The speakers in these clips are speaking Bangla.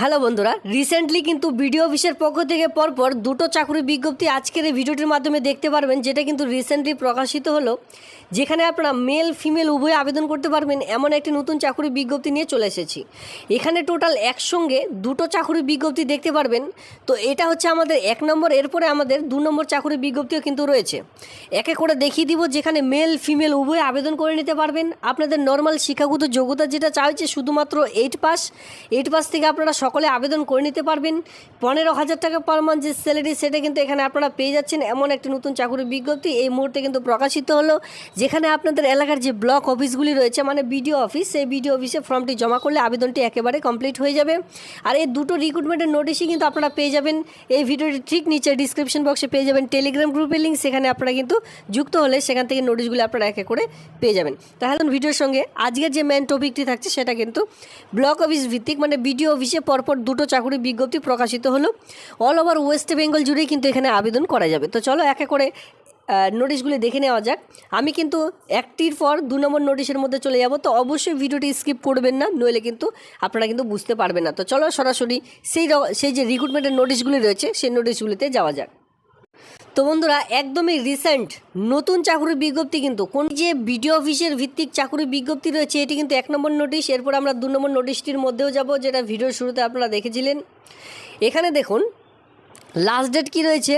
হ্যালো বন্ধুরা রিসেন্টলি কিন্তু বিডিও অফিসের পক্ষ থেকে পরপর দুটো চাকরির বিজ্ঞপ্তি আজকের এই ভিডিওটির মাধ্যমে দেখতে পারবেন, যেটা কিন্তু রিসেন্টলি প্রকাশিত হলো, যেখানে আপনারা মেল ফিমেল উভয় আবেদন করতে পারবেন এমন একটি নতুন চাকরির বিজ্ঞপ্তি নিয়ে চলে এসেছি। এখানে টোটাল একসঙ্গে দুটো চাকরির বিজ্ঞপ্তি দেখতে পারবেন, তো এটা হচ্ছে আমাদের এক নম্বর, এরপরে আমাদের দু নম্বর চাকরির বিজ্ঞপ্তিও কিন্তু রয়েছে। একে করে দেখিয়ে দিব যেখানে মেল ফিমেল উভয় আবেদন করে নিতে পারবেন। আপনাদের নর্মাল শিক্ষাগত যোগ্যতা যেটা চাইছে, শুধুমাত্র এইট পাস এইট পাস থেকে আপনারা সকলে আবেদন করে নিতে পারবেন। পনেরো হাজার টাকা পার মান্থ যে স্যালারি সেটা কিন্তু এখানে আপনারা পেয়ে যাচ্ছেন। এমন একটি নতুন চাকরির বিজ্ঞপ্তি এই মুহূর্তে কিন্তু প্রকাশিত হলো, যেখানে আপনাদের এলাকার যে ব্লক অফিসগুলি রয়েছে মানে বিডিও অফিস সেই বিডিও অফিসে ফর্মটি জমা করলে আবেদনটি একেবারে কমপ্লিট হয়ে যাবে। আর এই দুটো রিক্রুটমেন্টের নোটিশই কিন্তু আপনারা পেয়ে যাবেন। এই ভিডিওটি ঠিক নিচে ডিসক্রিপশন বক্সে পেয়ে যাবেন। টেলিগ্রাম গ্রুপের লিঙ্ক সেখানে আপনারা কিন্তু যুক্ত হলে সেখান থেকে নোটিশগুলি আপনারা একে করে পেয়ে যাবেন। তাহলে ভিডিওর সঙ্গে আজকের যে মেন টপিকটি থাকছে, সেটা কিন্তু ব্লক অফিস ভিত্তিক মানে বিডিও অফিসে পরপর দুটো চাকরির বিজ্ঞপ্তি প্রকাশিত হলো। অল ওভার ওয়েস্ট বেঙ্গল জুড়েই কিন্তু এখানে আবেদন করা যাবে। তো চলো একে করে নোটিশগুলি দেখে নেওয়া যাক। আমি কিন্তু একটির পর দু নম্বর নোটিশের মধ্যে চলে যাব। তো অবশ্যই ভিডিওটি স্কিপ করবেন না, নইলে কিন্তু আপনারা কিন্তু বুঝতে পারবেন না। তো চলো সরাসরি সেই সেই যে রিক্রুটমেন্টের নোটিশগুলি রয়েছে, সেই নোটিশগুলিতে যাওয়া যাক। তো বন্ধুরা, একদমই রিসেন্ট নতুন চাকরির বিজ্ঞপ্তি কিন্তু। কোন যে বিডিও অফিসের ভিত্তিক চাকরির বিজ্ঞপ্তি রয়েছে, এটি কিন্তু এক নম্বর নোটিশ এরপর আমরা দু নম্বর নোটিশটির মধ্যেও যাব, যেটা ভিডিওর শুরুতে আপনারা দেখেছিলেন। এখানে দেখুন লাস্ট ডেট কি রয়েছে?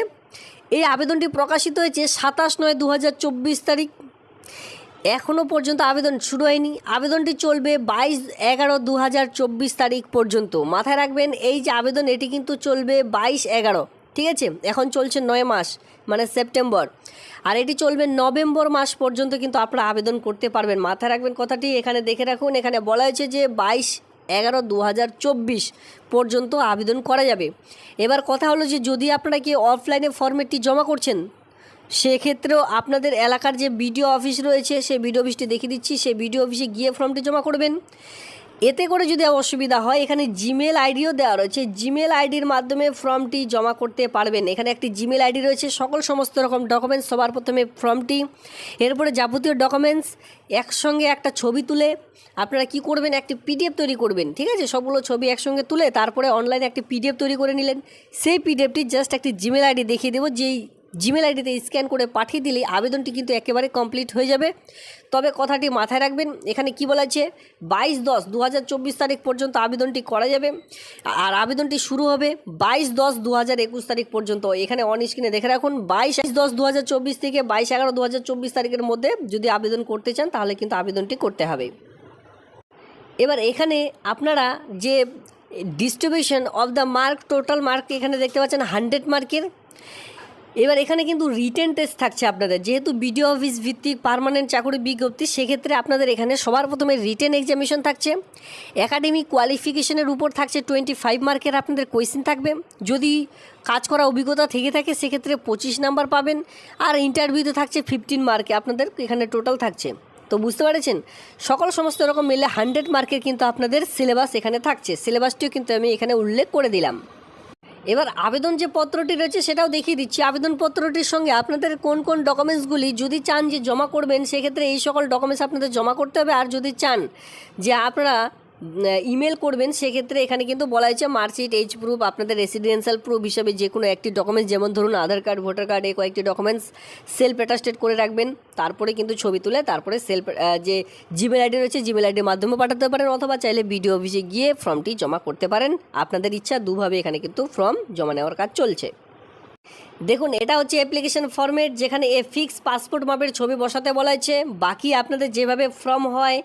এই আবেদনটি প্রকাশিত হয়েছে সাতাশ নয় দু তারিখ। এখনও পর্যন্ত আবেদন শুরু হয়নি। আবেদনটি চলবে বাইশ এগারো দু তারিখ পর্যন্ত। মাথায় রাখবেন, এই যে আবেদন, এটি কিন্তু চলবে বাইশ এগারো। ঠিক আছে? এখন চলছে নয় মাস মানে সেপ্টেম্বর। আর এটি চলবে নভেম্বর মাস পর্যন্ত কিন্তু আপনারা আবেদন করতে পারবেন। মাথায় রাখবেন কথাটি, এখানে দেখে রাখুন, এখানে বলা হয়েছে যে বাইশ এগারো দু হাজার চব্বিশ পর্যন্ত আবেদন করা যাবে। এবার কথা হলো যে যদি আপনারা কি অফলাইনে ফর্মেটটি জমা করছেন, সেক্ষেত্রেও আপনাদের এলাকার যে বিডিও অফিস রয়েছে, সেই বিডিও অফিসটি দেখিয়ে দিচ্ছি। সেই বিডিও অফিসে গিয়ে ফর্মটি জমা করবেন। এতে করে যদি অসুবিধা হয়, এখানে জিমেল আইডিও দেওয়া রয়েছে। জিমেল আইডির মাধ্যমে ফর্মটি জমা করতে পারবেন। এখানে একটি জিমেল আইডি রয়েছে, সকল সমস্ত রকম ডকুমেন্টস সবার প্রথমে ফর্মটি, এরপরে যাবতীয় ডকুমেন্টস একসঙ্গে একটা ছবি তুলে আপনারা কি করবেন, একটি পিডিএফ তৈরি করবেন, ঠিক আছে? সবগুলো ছবি একসঙ্গে তুলে তারপরে অনলাইনে একটি পিডিএফ তৈরি করে নিলেন। সেই পিডিএফটি জাস্ট একটি জিমেল আইডি দেখিয়ে দেবো, যেই জিমেল আইডিতে স্ক্যান করে পাঠিয়ে দিলে আবেদনটি কিন্তু একেবারে কমপ্লিট হয়ে যাবে। তবে কথাটি মাথায় রাখবেন, এখানে কি বলা বাইশ দশ দু তারিখ পর্যন্ত আবেদনটি করা যাবে। আর আবেদনটি শুরু হবে বাইশ দশ দু হাজার একুশ তারিখ পর্যন্ত। এখানে অন স্ক্রিনে দেখে রাখুন, বাইশ দশ দু হাজার চব্বিশ থেকে বাইশ এগারো দু হাজার চব্বিশ তারিখের মধ্যে যদি আবেদন করতে চান, তাহলে কিন্তু আবেদনটি করতে হবে। এবার এখানে আপনারা যে distribution of the mark total mark এখানে দেখতে পাচ্ছেন হান্ড্রেড মার্কের এবার এখানে কিন্তু রিটেন টেস্ট থাকছে আপনাদের। যেহেতু বিডিও অফিস ভিত্তিক পার্মানেন্ট চাকরি বিজ্ঞপ্তি, সেক্ষেত্রে আপনাদের এখানে সবার প্রথমে রিটেন এক্সামিনেশন থাকছে। একাডেমিক কোয়ালিফিকেশনের উপর থাকছে টোয়েন্টি ফাইভ মার্কের আপনাদের কোয়েশ্চেন থাকবে। যদি কাজ করা অভিজ্ঞতা থেকে থাকে, সেক্ষেত্রে পঁচিশ নাম্বার পাবেন। আর ইন্টারভিউতে থাকছে ফিফটিন মার্কে আপনাদের এখানে টোটাল থাকছে। তো বুঝতে পেরেছেন? সকল সমস্ত রকম মিলে হান্ড্রেড মার্কের কিন্তু আপনাদের সিলেবাস এখানে থাকছে। সিলেবাসটিও কিন্তু আমি এখানে উল্লেখ করে দিলাম। এবার আবেদন যে পত্রটি রয়েছে সেটাও দেখিয়ে দিচ্ছি। আবেদন পত্রটির সঙ্গে আপনাদের কোন কোন ডকুমেন্টসগুলি যদি চান যে জমা করবেন, সেক্ষেত্রে এই সকল ডকুমেন্টস আপনাদের জমা করতে হবে। আর যদি চান যে আপনারা ইমেল করবেন, সেক্ষেত্রে এখানে কিন্তু বলা হয়েছে মার্কশিট এইচ প্রুফ আপনাদের রেসিডেন্সিয়াল প্রুফ হিসাবে যে কোনো একটি ডকুমেন্টস যেমন ধরুন আধার কার্ড ভোটার কার্ড এই কয়েকটি ডকুমেন্টস সেলফ অ্যাটাস্টেড করে রাখবেন, তারপরে কিন্তু ছবি তুলে তারপরে সেলফ যে জিমেল আইডি রয়েছে জিমেল আইডির মাধ্যমে পাঠাতে পারেন অথবা চাইলে বিডিও অফিসে গিয়ে ফর্মটি জমা করতে পারেন। আপনাদের ইচ্ছা দুভাবে এখানে কিন্তু ফর্ম জমা নেওয়ার কাজ চলছে। দেখুন, এটা হচ্ছে অ্যাপ্লিকেশন ফর্মেট যেখানে এ ফিক্স পাসপোর্ট মাপের ছবি বসাতে বলা হয়েছে। বাকি আপনাদের যেভাবে ফর্ম হয়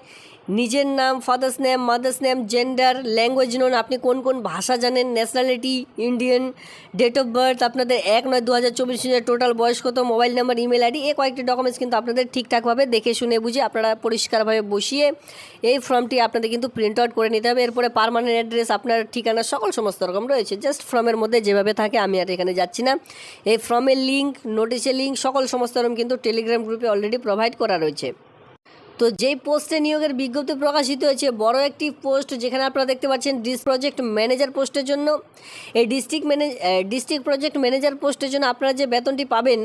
নিজের নাম father's name mother's name gender language known আপনি কোন কোন ভাষা জানেন? Nationality Indian date of birth আপনাদের এক নয় দু হাজার চব্বিশ টোটাল বয়স কত মোবাইল নাম্বার ইমেল আইডি এ কয়েকটি ডকুমেন্টস কিন্তু আপনাদের ঠিকঠাকভাবে দেখে শুনে বুঝে আপনারা পরিষ্কারভাবে বসিয়ে এই ফর্মটি আপনাদের কিন্তু প্রিন্ট আউট করে নিতে হবে। এরপরে পারমানেন্ট অ্যাড্রেস আপনার ঠিকানা, সকল সমস্ত রকম রয়েছে। জাস্ট ফর্মের মধ্যে যেভাবে থাকে, আমি আর এখানে যাচ্ছি না। এই ফর্মের লিঙ্ক নোটিশের লিঙ্ক সকল সমস্ত রকম কিন্তু টেলিগ্রাম গ্রুপে অলরেডি প্রোভাইড করা রয়েছে। তো যেই পোস্টে নিয়োগের বিজ্ঞপ্তি প্রকাশিত হয়েছে, বড় একটি পোস্ট যেখানে আপনারা দেখতে পাচ্ছেন ডিস প্রজেক্ট ম্যানেজার পোস্টের জন্য। এই district manage district project manager পোস্টের জন্য আপনারা যে বেতনটি পাবেন,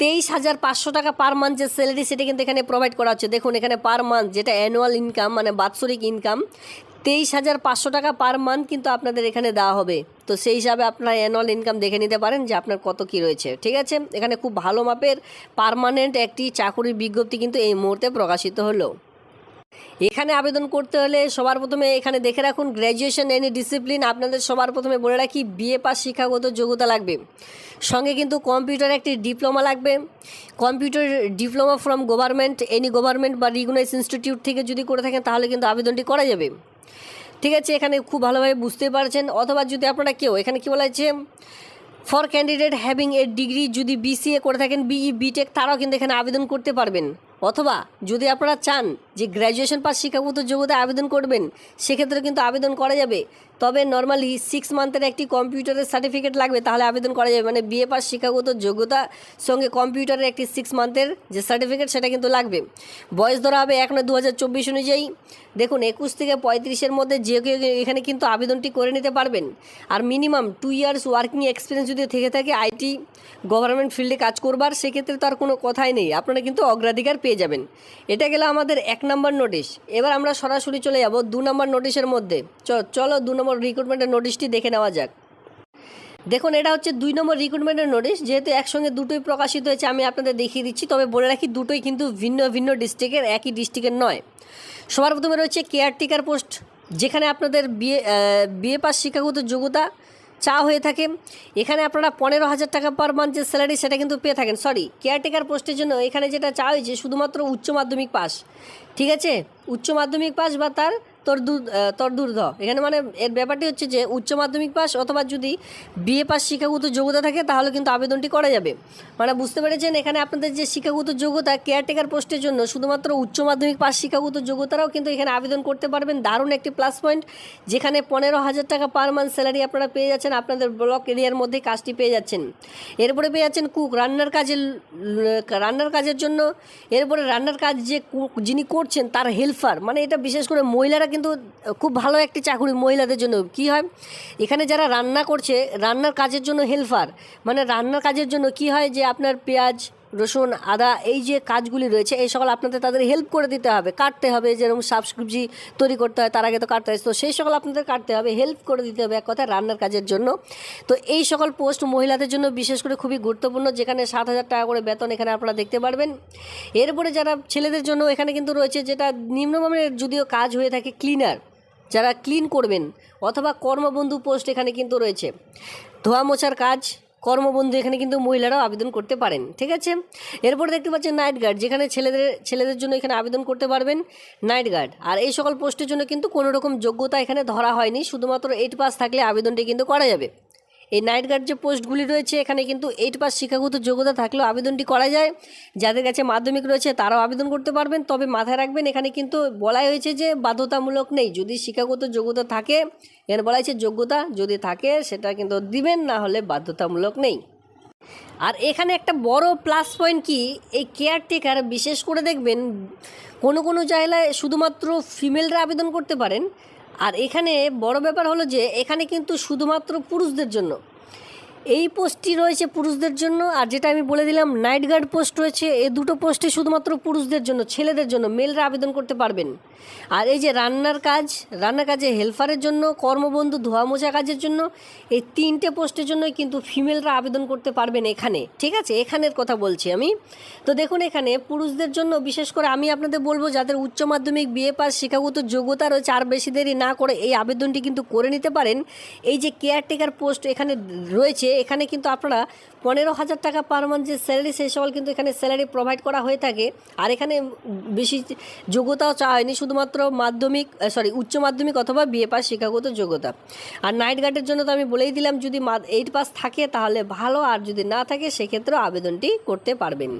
তেইশ হাজার পাঁচশো টাকা পার মান্থ যে স্যালারি সেটা কিন্তু এখানে প্রোভাইড করা হচ্ছে। দেখুন, এখানে পার মান্থ যেটা অ্যানুয়াল ইনকাম মানে বাৎসরিক ইনকাম তেইশ হাজার পাঁচশো টাকা পার মান্থ কিন্তু আপনাদের এখানে দেওয়া হবে। তো সেই হিসাবে আপনারা অ্যানুয়াল ইনকাম দেখে নিতে পারেন যে আপনার কত কী রয়েছে, ঠিক আছে? এখানে খুব ভালো মাপের পার্মানেন্ট একটি চাকুরির বিজ্ঞপ্তি কিন্তু এই মুহূর্তে প্রকাশিত হলো। এখানে আবেদন করতে হলে সবার প্রথমে এখানে দেখে রাখুন গ্র্যাজুয়েশন এনি ডিসিপ্লিন আপনাদের সবার প্রথমে বলে রাখি বিএ পাস শিক্ষাগত যোগ্যতা লাগবে। সঙ্গে কিন্তু কম্পিউটার একটি ডিপ্লোমা লাগবে। Computer diploma from government any government বা রিগনাইজ ইনস্টিটিউট থেকে যদি করে থাকেন তাহলে কিন্তু আবেদনটি করা যাবে। ঠিক আছে, এখানে খুব ভালোভাবে বুঝতে পারছেন। অথবা যদি আপনারা কেউ, এখানে কী বলা হচ্ছে for candidate having a degree যদি বিসিএ করে থাকেন বিই বিটেক তারাও কিন্তু এখানে আবেদন করতে পারবেন। অথবা যদি আপনারা চান যে গ্র্যাজুয়েশন পাস শিক্ষাগত যোগ্যতায় আবেদন করবেন, সেক্ষেত্রে কিন্তু আবেদন করা যাবে। তবে নর্মালি সিক্স মান্থের একটি কম্পিউটারের সার্টিফিকেট লাগবে, তাহলে আবেদন করা যাবে। মানে বিএ পাস শিক্ষাগত যোগ্যতা সঙ্গে কম্পিউটারের একটি সিক্স মান্থের যে সার্টিফিকেট সেটা কিন্তু লাগবে। বয়স ধরা হবে এখন দু হাজার চব্বিশ অনুযায়ী। দেখুন, একুশ থেকে পঁয়ত্রিশের মধ্যে যে কেউ এখানে কিন্তু আবেদনটি করে নিতে পারবেন। আর minimum two years working experience যদি থেকে থাকে আইটি গভর্নমেন্ট ফিল্ডে কাজ করবার, সেক্ষেত্রে তো আর কোনো কথাই নেই। আপনারা কিন্তু অগ্রাধিকার পেয়ে যাবেন। এটা গেল আমাদের এক নম্বর নোটিশ এবার আমরা সরাসরি চলে যাব দু নম্বর নোটিশের মধ্যে। চলো দু নম্বর রিক্রুটমেন্টের নোটিশটি দেখে নেওয়া যাক। দেখুন, এটা হচ্ছে দুই নম্বর রিক্রুটমেন্টের নোটিশ যেহেতু একসঙ্গে দুটোই প্রকাশিত হয়েছে, আমি আপনাদের দেখিয়ে দিচ্ছি, তবে বলে রাখি দুটোই কিন্তু ভিন্ন ভিন্ন ডিস্ট্রিক্টের একই ডিস্ট্রিক্টের নয়। সবার প্রথমে রয়েছে কেয়ারটেকার পোস্ট যেখানে আপনাদের বিয়ে বিয়ে পাস শিক্ষাগত যোগ্যতা চা হয়ে থাকে। এখানে আপনারা পনেরো হাজার টাকা পার মান্থ যে স্যালারি সেটা কিন্তু পেয়ে থাকেন। সরি কেয়ারটেকার পোস্টের জন্য এখানে যেটা চা হয়েছে, শুধুমাত্র উচ্চ মাধ্যমিক পাস ঠিক আছে? উচ্চ মাধ্যমিক পাস বা তার তরদুর তরদুর্ধ এখানে মানে এর ব্যাপারটি হচ্ছে যে উচ্চ মাধ্যমিক পাস অথবা যদি বিএ পাস শিক্ষাগত যোগ্যতা থাকে, তাহলে কিন্তু আবেদনটি করা যাবে। মানে বুঝতে পেরেছেন? এখানে আপনাদের যে শিক্ষাগত যোগ্যতা কেয়ারটেকার পোস্টের জন্য শুধুমাত্র উচ্চ মাধ্যমিক পাস শিক্ষাগত যোগ্যতারাও কিন্তু এখানে আবেদন করতে পারবেন। দারুণ একটি প্লাস পয়েন্ট যেখানে পনেরো হাজার টাকা পার মান্থ স্যালারি আপনারা পেয়ে যাচ্ছেন। আপনাদের ব্লক এরিয়ার মধ্যে কাজটি পেয়ে যাচ্ছেন। এরপরে পেয়ে যাচ্ছেন কুক রান্নার কাজের রান্নার কাজের জন্য। এরপরে রান্নার কাজ যে যিনি করছেন, তার হেল্পার মানে এটা বিশেষ করে মহিলারা কিন্তু খুব ভালো একটি চাকরি মহিলাদের জন্য। কি হয়? এখানে যারা রান্না করছে, রান্নার কাজের জন্য হেল্পার মানে রান্নার কাজের জন্য কি হয় যে আপনার পেঁয়াজ রসুন, আদা, এই যে কাজগুলি রয়েছে, এই সকল আপনাদের তাদের হেল্প করে দিতে হবে। কাটতে হবে, যেরকম শাকসবজি তৈরি করতে হয়, তার আগে তো কাটতে হয়। তো সেই সকল আপনাদের কাটতে হবে হেল্প করে দিতে হবে এক কথায় রান্নার কাজের জন্য। তো এই সকল পোস্ট মহিলাদের জন্য বিশেষ করে খুবই গুরুত্বপূর্ণ, যেখানে সাত হাজার টাকা করে বেতন এখানে আপনারা দেখতে পারবেন। এরপরে যারা ছেলেদের জন্য এখানে কিন্তু রয়েছে, যেটা নিম্নমানের যদিও কাজ হয়ে থাকে ক্লিনার যারা ক্লিন করবেন, অথবা কর্মবন্ধু পোস্ট এখানে কিন্তু রয়েছে। ধোয়া মোছার কাজ কর্মবন্ধু এখানে কিন্তু মহিলারাও আবেদন করতে পারেন, ঠিক আছে? এরপর দেখতে পাচ্ছেন নাইট গার্ড, যেখানে ছেলেদের ছেলেদের জন্য এখানে আবেদন করতে পারবেন নাইট গার্ড। আর এই সকল পোস্টের জন্য কিন্তু কোনো রকম যোগ্যতা এখানে ধরা হয়নি, শুধুমাত্র এইট পাস থাকলে আবেদনটি কিন্তু করা যাবে। এই নাইট গার্ড যে পোস্টগুলি রয়েছে, এখানে কিন্তু এইট পাস শিক্ষাগত যোগ্যতা থাকলেও আবেদনটি করা যায়। যাদের কাছে মাধ্যমিক রয়েছে, তারাও আবেদন করতে পারবেন। তবে মাথায় রাখবেন, এখানে কিন্তু বলাই হয়েছে যে বাধ্যতামূলক নেই। যদি শিক্ষাগত যোগ্যতা থাকে, এখানে বলা হয়েছে যোগ্যতা যদি থাকে, সেটা কিন্তু দিবেন, না হলে বাধ্যতামূলক নেই। আর এখানে একটা বড় প্লাস পয়েন্ট কি? এই কেয়ারটেকার, বিশেষ করে দেখবেন, কোনো কোনো জায়গায় শুধুমাত্র ফিমেলরা আবেদন করতে পারেন। আর এখানে বড় ব্যাপার হলো যে এখানে কিন্তু শুধুমাত্র পুরুষদের জন্য এই পোস্টটি রয়েছে পুরুষদের জন্য, আর যেটা আমি বলে দিলাম, নাইট গার্ড পোস্ট রয়েছে। এই দুটো পোস্টে শুধুমাত্র পুরুষদের জন্য, ছেলেদের জন্য, মেলরা আবেদন করতে পারবেন। আর এই যে রান্নার কাজ, রান্নার কাজে হেল্পারের জন্য, কর্মবন্ধু ধোয়া মোছা কাজের জন্য, এই তিনটে পোস্টের জন্যই কিন্তু ফিমেলরা আবেদন করতে পারবেন এখানে। ঠিক আছে? এখানের কথা বলছি আমি। তো দেখুন এখানে, পুরুষদের জন্য বিশেষ করে আমি আপনাদের বলব, যাদের উচ্চ মাধ্যমিক, বিএ পাস, শিক্ষাগত যোগ্যতা রয়েছে, আর বেশি দেরি না করে এই আবেদনটি কিন্তু করে নিতে পারেন। এই যে কেয়ারটেকার পোস্ট এখানে রয়েছে এখানে কিন্তু আপনারা পনেরো হাজার টাকা পার মান্থ যে স্যালারি সেই সকল কিন্তু এখানে স্যালারি প্রোভাইড করা হয়ে থাকে। আর এখানে বেশি যোগ্যতাও চাওয়া হয়নি, শুধুমাত্র মাধ্যমিক সরি উচ্চ মাধ্যমিক অথবা বিএ পাস শিক্ষাগত যোগ্যতা। আর নাইট গার্ডের জন্য তো আমি বলেই দিলাম, যদি এইট পাস থাকে তাহলে ভালো, আর যদি না থাকে সেক্ষেত্রেও আবেদনটি করতে পারবেন।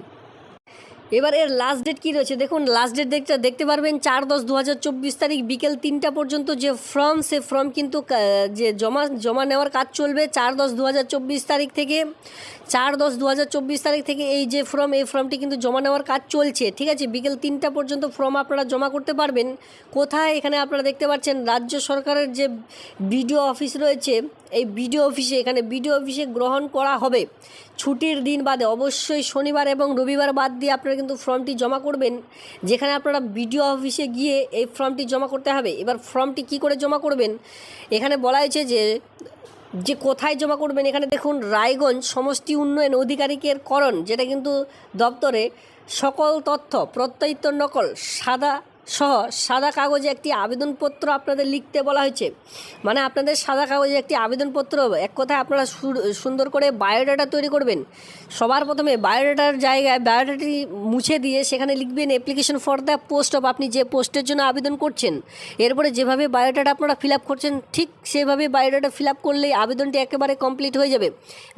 এবার এর লাস্ট ডেট কী রয়েছে? দেখুন লাস্ট ডেট দেখতে দেখতে পারবেন চার দশ দু তারিখ বিকেল তিনটা পর্যন্ত যে ফর্ম সে ফর্ম কিন্তু যে জমা জমা নেওয়ার কাজ চলবে চার দশ দু তারিখ থেকে। চার দশ দু তারিখ থেকে এই যে ফর্ম এই ফর্মটি কিন্তু জমা নেওয়ার কাজ চলছে। ঠিক আছে? বিকেল তিনটা পর্যন্ত ফর্ম আপনারা জমা করতে পারবেন। কোথায়? এখানে আপনারা দেখতে পাচ্ছেন রাজ্য সরকারের যে বিডিও অফিস রয়েছে, এই বিডিও অফিসে এখানে বিডিও অফিসে গ্রহণ করা হবে। ছুটির দিন বাদে অবশ্যই শনিবার এবং রবিবার বাদ দিয়ে আপনারা কিন্তু ফর্মটি জমা করবেন। যেখানে আপনারা বিডিও অফিসে গিয়ে এই ফর্মটি জমা করতে হবে। এবার ফর্মটি কি করে জমা করবেন? এখানে বলা হয়েছে যে যে কোথায় জমা করবেন? এখানে দেখুন, রায়গঞ্জ সমষ্টি উন্নয়ন অধিকারিকের করণ, যেটা কিন্তু দপ্তরে সকল তথ্য, প্রত্যয়িত নকল, সাদা সহ সাদা কাগজে একটি আবেদনপত্র আপনাদের লিখতে বলা হয়েছে। মানে আপনাদের সাদা কাগজে একটি আবেদনপত্র, এক কথায় আপনারা সুন্দর করে বায়োডাটা তৈরি করবেন। সবার প্রথমে বায়োডাটার জায়গায় বায়োডাটি মুছে দিয়ে সেখানে লিখবেন application for the post of আপনি যে পোস্টের জন্য আবেদন করছেন। এরপরে যেভাবে বায়োডাটা আপনারা ফিল আপ করছেন, ঠিক সেভাবে বায়োডাটা ফিল আপ করলেই আবেদনটি একেবারে কমপ্লিট হয়ে যাবে।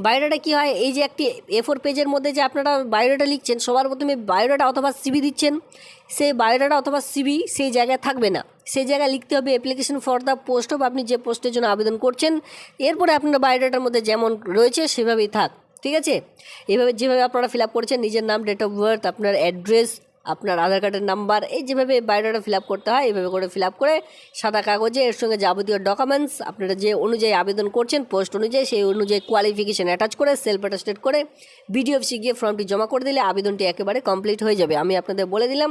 বায়োডাটা কী হয়? এই যে একটি এ ফোর পেজের মধ্যে যে আপনারা বায়োডাটা লিখছেন, সবার প্রথমে বায়োডাটা অথবা সিবি দিচ্ছেন। সেই বায়োডাটা অথবা সিবি সেই জায়গায় থাকবে না। সেই জায়গায় লিখতে হবে application for the post of আপনি যে পোস্টের জন্য আবেদন করছেন, এরপরে আপনার বায়োডাটার মধ্যে যেমন রয়েছে সেভাবেই থাক, ঠিক আছে? এভাবে যেভাবে আপনারা ফিল আপ করেছেন, নিজের নাম ডেট অফ বার্থ আপনার অ্যাড্রেস আপনার আধার কার্ডের নাম্বার, এই যেভাবে বায়োডাটা ফিল আপ করতে হয়, এইভাবে করে ফিল আপ করে সাদা কাগজে এর সঙ্গে যাবতীয় ডকুমেন্টস আপনারা যে অনুযায়ী আবেদন করছেন পোস্ট অনুযায়ী সেই অনুযায়ী কোয়ালিফিকেশন অ্যাটাচ করে সেলফ অ্যাটাস্টেড করে বিডিও অফিসে গিয়ে ফর্মটি জমা করে দিলে আবেদনটি একেবারে কমপ্লিট হয়ে যাবে। আমি আপনাদের বলে দিলাম,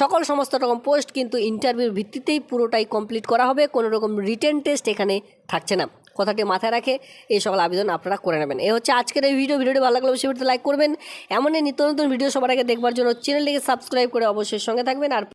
সকল সমস্ত রকম পোস্ট কিন্তু ইন্টারভিউর ভিত্তিতেই পুরোটাই কমপ্লিট করা হবে, কোনো রকম রিটেন টেস্ট এখানে থাকছে না। কথাটি মাথায় রাখে, এই সকল আবেদন আপনারা করে নেবেন। এই হচ্ছে আজকের এই ভিডিও। ভিডিওটি ভালো লাগলে অবশ্যই লাইক করবেন। এমনই নিত্য নতুন ভিডিও সবার আগে দেখবার জন্য চ্যানেলটিকে সাবস্ক্রাইব করে অবশ্যই সঙ্গে থাকবেন। আর